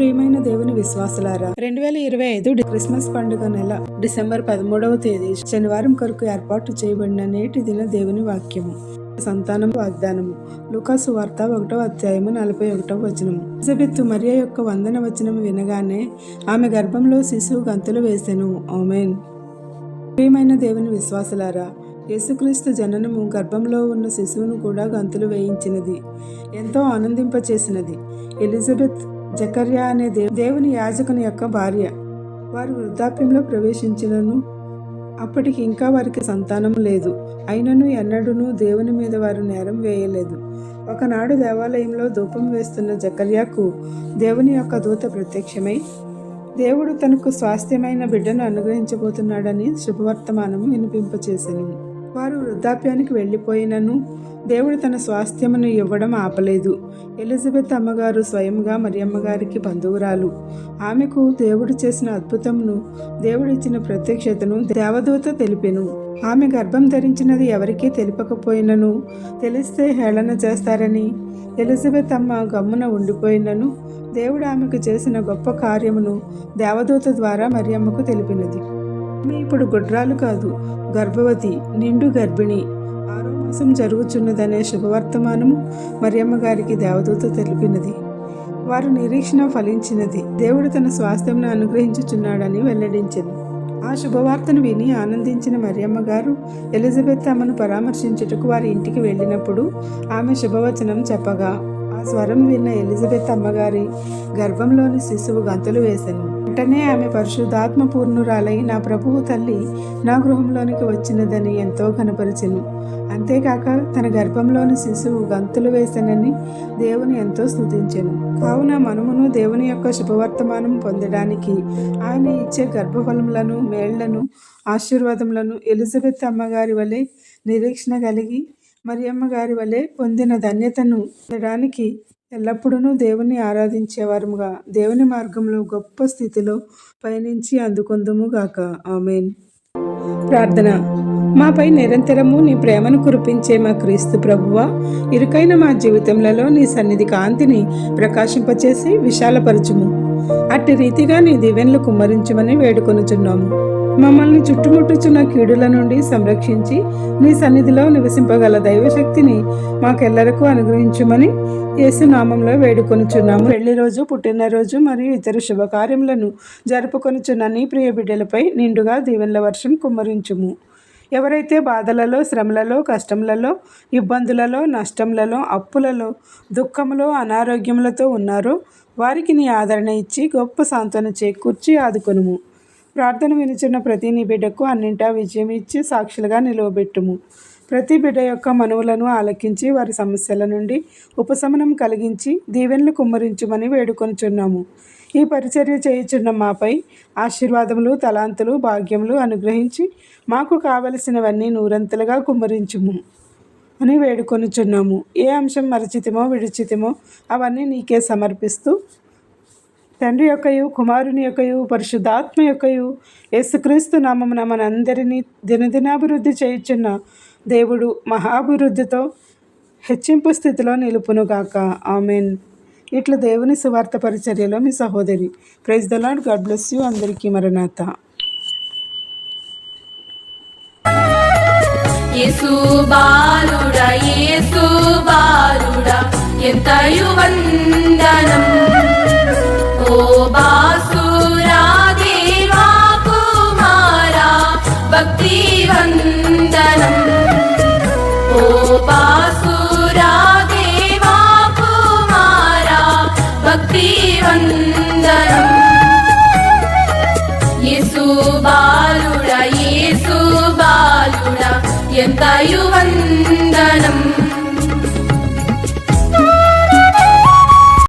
ప్రియమైన దేవుని విశ్వాసులారా రెండు వేల ఇరవై ఐదు క్రిస్మస్ పండుగ నెల డిసెంబర్ పదమూడవ తేదీ శనివారం కొరకు ఏర్పాటు చేయబడిన నేటి దిన దేవుని వాక్యము. సంతానం వాగ్దానము. లుకాసు వార్త ఒకటో అధ్యాయము నలభై ఒకటో వచనము. ఎలిజబెత్తు మరియ యొక్క వందన వచనము వినగానే ఆమె గర్భంలో శిశువు గంతులు వేసెను. ఓమెన్ ప్రియమైన దేవుని విశ్వాసులారా యేసుక్రీస్తు జననము గర్భంలో ఉన్న శిశువును కూడా గంతులు వేయించినది. ఎంతో ఆనందింపచేసినది. ఎలిజబెత్ జకర్యా అనే దేవ్- దేవుని యాజకుని యొక్క భార్య. వారు వృద్ధాప్యంలో ప్రవేశించినను. అప్పటికి ఇంకా వారికి సంతానం లేదు. అయినను ఎన్నడూనూ దేవుని మీద వారు నేరం వేయలేదు. ఒకనాడు దేవాలయంలో ధూపం వేస్తున్న జకర్యాకు దేవుని యొక్క దూత ప్రత్యక్షమై దేవుడు తనకు స్వాస్థ్యమైన బిడ్డను అనుగ్రహించబోతున్నాడని శుభవర్తమానం వినిపింపచేసింది వారు వృద్ధాప్యానికి వెళ్ళిపోయినను. దేవుడు తన స్వాస్థ్యమును ఇవ్వడం ఆపలేదు. ఎలిజబెత్ అమ్మగారు స్వయంగా మరియమ్మగారికి బంధువురాలు. ఆమెకు దేవుడు చేసిన అద్భుతమును దేవుడిచ్చిన ప్రత్యక్షతను దేవదూత తెలిపెను. ఆమె గర్భం ధరించినది ఎవరికీ తెలిపకపోయినను. తెలిస్తే హేళన చేస్తారని ఎలిజబెత్ అమ్మ గమ్మున ఉండిపోయినను. దేవుడు ఆమెకు చేసిన గొప్ప కార్యమును దేవదూత ద్వారా మరియమ్మకు తెలిపినది. ఆమె ఇప్పుడు గుడ్రాలు కాదు గర్భవతి నిండు గర్భిణి. ఆరో మాసం జరుగుచున్నదనే శుభవర్తమానము మరియమ్మ గారికి దేవదూత తెలిపినది. వారు నిరీక్షణ ఫలించినది. దేవుడు తన స్వాస్థ్యంను అనుగ్రహించుచున్నాడని వెల్లడించింది ఆ శుభవార్తను విని ఆనందించిన మరియమ్మ గారు ఎలిజబెత్ అమ్మను పరామర్శించుటకు వారి ఇంటికి వెళ్ళినప్పుడు ఆమె శుభవచనం చెప్పగా స్వరం విన్న ఎలిజబెత్ అమ్మగారి గర్భంలోని శిశువు గంతులు వేసెను వెంటనే ఆమె పరిశుద్ధాత్మ పూర్ణురాలై నా ప్రభువు తల్లి నా గృహంలోనికి వచ్చినదని ఎంతో కనపరిచెను అంతేకాక తన గర్భంలోని శిశువు గంతులు వేసానని దేవుని ఎంతో స్థుతించాను. కావున మనమును దేవుని యొక్క శుభవర్తమానం పొందడానికి ఆయన ఇచ్చే గర్భఫలములను మేళ్ళను ఆశీర్వాదములను ఎలిజబెత్ అమ్మగారి వలె నిరీక్షణ కలిగి మరియమ్మ గారి వలె పొందిన ధన్యతను పొందడానికి ఎల్లప్పుడూ దేవుని ఆరాధించేవారముగా. దేవుని మార్గంలో గొప్ప స్థితిలో పయనించి అందుకొందుము గాక. ఆమెన్. ప్రార్థన. మాపై నిరంతరము నీ ప్రేమను కురిపించే మా క్రీస్తు ప్రభువా ఇరుకైన మా జీవితంలో నీ సన్నిధి కాంతిని ప్రకాశింపచేసి విశాలపరచుము. అట్టి రీతిగా నీ దివెన్లు కుమ్మరించమని వేడుకొనుచున్నాము. మమ్మల్ని చుట్టుముట్టుచున్న కీడుల నుండి సంరక్షించి నీ సన్నిధిలో నివసింపగల దైవశక్తిని మాకెల్లరకు అనుగ్రహించుమని యేసు నామంలో వేడుకొనుచున్నాము. పెళ్ళి రోజు పుట్టినరోజు మరియు ఇతర శుభకార్యములను జరుపుకొనుచున్న నీ ప్రియ బిడ్డలపై నిండుగా దీవెనల వర్షం కుమ్మరించుము. ఎవరైతే బాధలలో శ్రమలలో కష్టములలో ఇబ్బందులలో నష్టములలో అప్పులలో దుఃఖములో అనారోగ్యములతో ఉన్నారో వారికి నీ ఆదరణ ఇచ్చి గొప్ప సాంత్వన చేకూర్చి ఆదుకొనుము. ప్రార్థన వినిచిన ప్రతి నీ బిడ్డకు అన్నింటా విజయం ఇచ్చి సాక్షులుగా నిలవబెట్టుము. ప్రతి బిడ్డ యొక్క మనవులను ఆలకించి వారి సమస్యల నుండి ఉపశమనం కలిగించి దీవెనలు కుమ్మరించుమని వేడుకొనుచున్నాము. ఈ పరిచర్య చేయుచున్న మాపై ఆశీర్వాదములు తలాంతులు భాగ్యములు అనుగ్రహించి మాకు కావలసినవన్నీ నూరంతలుగా కుమ్మరించుము అని వేడుకొనుచున్నాము. ఏ అంశం మరచితిమో విడిచితమో అవన్నీ నీకే సమర్పిస్తూ తండ్రి యొక్కయు కుమారుని యొక్కయు పరిశుద్ధాత్మ యొక్కయు యేసుక్రీస్తు నామమున మనందరినీ దినదినాభివృద్ధి చేయుచున్న దేవుడు మహాభివృద్ధితో హెచ్చింపు స్థితిలో నిలుపునుగాక ఆమెన్. ఇట్లా దేవుని సువార్త పరిచర్యలో మీ సహోదరి. Praise the Lord God bless you. అందరికీ మరణాత. యేసు బాలుడా యేసు బాలుడా ఎంతయు వందనం యేసు బాలుడా